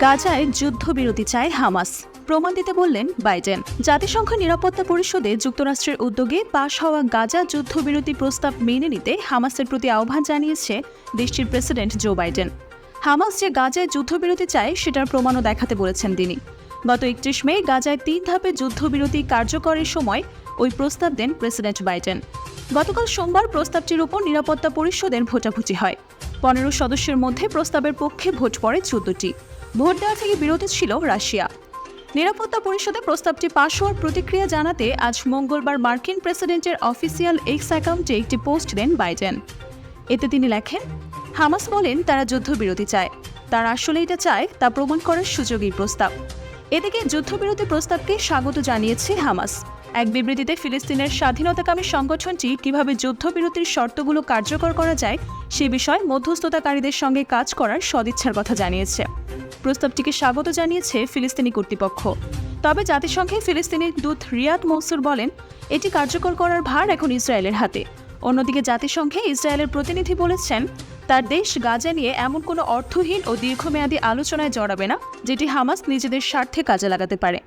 গাজায় যুদ্ধবিরতি চায় হামাস। প্রমাণ দিতে বললেন বাইডেন। জাতিসংঘ নিরাপত্তা পরিষদে যুক্তরাষ্ট্রের উদ্যোগে পাশ হওয়া গাজা যুদ্ধবিরতি প্রস্তাব মেনে নিতে হামাসের প্রতি আহ্বান জানিয়েছে দেশটির প্রেসিডেন্ট জো বাইডেন। হামাস যে গাজায় যুদ্ধবিরতি চায়, সেটার প্রমাণও দেখাতে বলেছেন তিনি। গত একত্রিশ মে গাজায় তিন ধাপে যুদ্ধবিরতি কার্যকরের সময় ওই প্রস্তাব দেন প্রেসিডেন্ট বাইডেন। গতকাল সোমবার প্রস্তাবটির উপর নিরাপত্তা পরিষদের ভোটাভুটি হয়। পনেরো সদস্যের মধ্যে প্রস্তাবের পক্ষে ভোট পড়ে চোদ্দটি। ভোট দেওয়া থেকে বিরত ছিল রাশিয়া। নিরাপত্তা পরিষদে প্রস্তাবটি পাশ হওয়ার প্রতিক্রিয়া জানাতে আজ মঙ্গলবার মার্কিন প্রেসিডেন্টের অফিসিয়াল এক্স অ্যাকাউন্টে একটি পোস্ট দেন বাইডেন। এতে তিনি লেখেন, হামাস বলেন তারা যুদ্ধবিরতি চায়। তারা আসলে এটা চায়, তা প্রমাণ করার সুযোগই প্রস্তাব। এদিকে যুদ্ধবিরতি প্রস্তাবকে স্বাগত জানিয়েছে হামাস। এক বিবৃতিতে ফিলিস্তিনের স্বাধীনতাকামী সংগঠনটি কীভাবে যুদ্ধবিরতির শর্তগুলো কার্যকর করা যায় সে বিষয়ে মধ্যস্থতাকারীদের সঙ্গে কাজ করার সদিচ্ছার কথা জানিয়েছে। প্রস্তাবটিকে স্বাগত জানিয়েছে ফিলিস্তিনি কর্তৃপক্ষ। তবে জাতিসংঘে ফিলিস্তিনি দূত রিয়াদ মনসুর বলেন, এটি কার্যকর করার ভার এখন ইসরায়েলের হাতে। অন্যদিকে জাতিসংঘে ইসরায়েলের প্রতিনিধি বলেছেন, তার দেশ গাজা নিয়ে এমন কোনো অর্থহীন ও দীর্ঘমেয়াদী আলোচনায় জড়াবে না, যেটি হামাস নিজেদের স্বার্থে কাজে লাগাতে পারে।